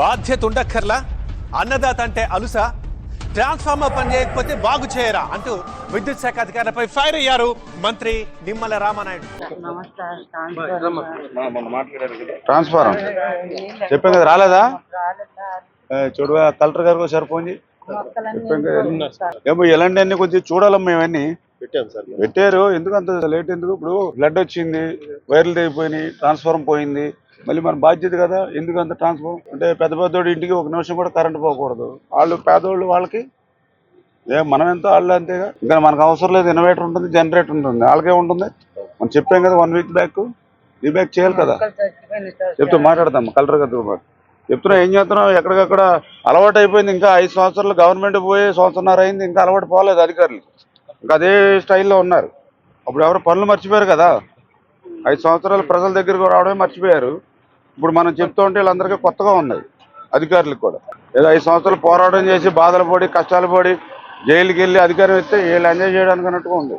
బాధ్యత ఉండక్కర్లా అన్నదాత అంటే అలుస ట్రాన్స్ఫార్మర్ పని చేయకపోతే బాగు చేయరా అంటూ విద్యుత్ శాఖ అధికారులపై ఫైర్ అయ్యారు మంత్రి నిమ్మల రామానాయుడు. ట్రాన్స్ఫారం. చెప్పాం కదా రాలేదా? చూడు కలెక్టర్ గారికి ఒకసారి ఫోన్ చేయి. ఏమో ఇలాంటివన్నీ కొంచెం చూడాలమ్మా ఇవన్నీ. పెట్టారు. ఎందుకు అంత లేట్ ఎందుకు? ఇప్పుడు బ్లడ్ వచ్చింది వైర్లు తెగిపోయినాయి ట్రాన్స్ఫారం పోయింది. మళ్ళీ మన బాధ్యత కదా. ఎందుకు అంత ట్రాన్స్ఫారం అంటే పెద్ద పెద్దోడి ఇంటికి ఒక నిమిషం కూడా కరెంట్ పోకూడదు. వాళ్ళు పేదోళ్ళు వాళ్ళకి ఏ మనం ఎంత వాళ్ళు అంతేగా? ఇంకా మనకు అవసరం లేదు. ఇన్వర్టర్ ఉంటుంది జనరేటర్ ఉంటుంది. వాళ్ళకే ఉంటుంది. మనం చెప్పాం కదా వన్ వీక్ బ్యాక్ ఈ బ్యాక్ చేయాలి కదా. చెప్తూ మాట్లాడతాం. కలెక్టర్ గారితో. చెప్తున్నా ఏం చేస్తున్నాం ఎక్కడికక్కడ అలవాటు అయిపోయింది ఇంకా ఐదు సంవత్సరాలు గవర్నమెంట్ పోయి సంవత్సరంన్నర అయింది. ఇంకా అలవాటు పోలేదు అధికారులు. ఇంకా అదే స్టైల్లో ఉన్నారు. అప్పుడు ఎవరు పనులు మర్చిపోయారు కదా. ఐదు సంవత్సరాలు ప్రజల దగ్గరకు రావడమే మర్చిపోయారు. ఇప్పుడు మనం చెప్తూ ఉంటే వీళ్ళందరికీ కొత్తగా ఉన్నాయి అధికారులకు కూడా. ఏదో ఐదు సంవత్సరాలు పోరాటం చేసి బాధలు పడి కష్టాలు పడి జైలుకి వెళ్ళి అధికారం ఇస్తే వీళ్ళు ఎంజాయ్ చేయడానికి అన్నట్టుగా ఉంది.